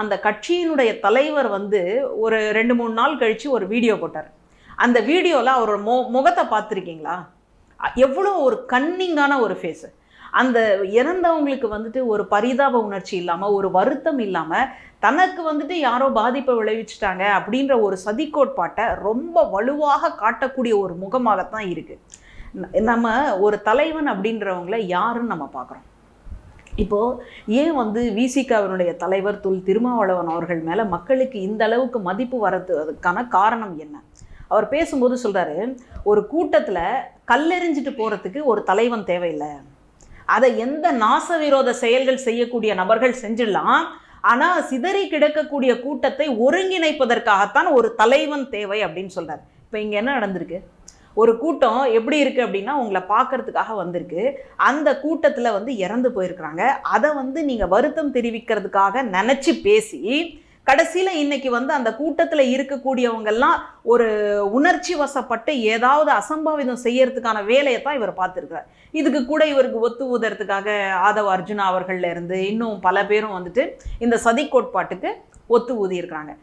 அந்த கட்சியினுடைய தலைவர் வந்து ஒரு ரெண்டு மூணு நாள் கழித்து ஒரு வீடியோ போட்டார். அந்த வீடியோவில் அவரோட மு முகத்தை பார்த்துருக்கீங்களா? எவ்வளோ ஒரு கன்னிங்கான ஒரு ஃபேஸு அந்த இறந்தவங்களுக்கு வந்துட்டு ஒரு பரிதாப உணர்ச்சி இல்லாமல் ஒரு வருத்தம் இல்லாமல் தனக்கு வந்துட்டு யாரோ பாதிப்பை விளைவிச்சிட்டாங்க அப்படின்ற ஒரு சதிக்கோட்பாட்டை ரொம்ப வலுவாக காட்டக்கூடிய ஒரு முகமாகத்தான் இருக்குது நம்ம ஒரு தலைவன் அப்படின்றவங்கள யாருன்னு நம்ம பார்க்குறோம். இப்போது ஏன் வந்து விசிகாவினுடைய தலைவர் துல் திருமாவளவன் அவர்கள் மேலே மக்களுக்கு இந்த அளவுக்கு மதிப்பு வரது காரணம் என்ன? அவர் பேசும்போது சொல்கிறாரு ஒரு கூட்டத்தில் கல்லெறிஞ்சிட்டு போகிறதுக்கு ஒரு தலைவன் தேவையில்லை. அதை எந்த நாச விரோத செயல்கள் செய்யக்கூடிய நபர்கள் செஞ்சிடலாம் ஆனால் சிதறி கிடக்கக்கூடிய கூட்டத்தை ஒருங்கிணைப்பதற்காகத்தான் ஒரு தலைவன் தேவை அப்படின்னு சொல்கிறார் இப்போ இங்கே என்ன நடந்திருக்கு? ஒரு கூட்டம் எப்படி இருக்குது அப்படின்னா உங்களை பார்க்கறதுக்காக வந்திருக்கு. அந்த கூட்டத்தில் வந்து இறந்து போயிருக்கிறாங்க. அதை வந்து நீங்கள் வருத்தம் தெரிவிக்கிறதுக்காக நினச்சி பேசி கடைசியில் இன்னைக்கு வந்து அந்த கூட்டத்தில் இருக்கக்கூடியவங்கெல்லாம் ஒரு உணர்ச்சி வசப்பட்டு ஏதாவது அசம்பாவிதம் செய்யறதுக்கான வேலையை தான் இவர் பார்த்துருக்கார் இதுக்கு கூட இவருக்கு ஒத்து ஊதுறதுக்காக ஆதவ அர்ஜுனா அவர்கள்ல இருந்து இன்னும் பல பேரும் வந்துட்டு இந்த சதி கோட்பாட்டுக்கு ஒத்து ஊதியிருக்கிறாங்க.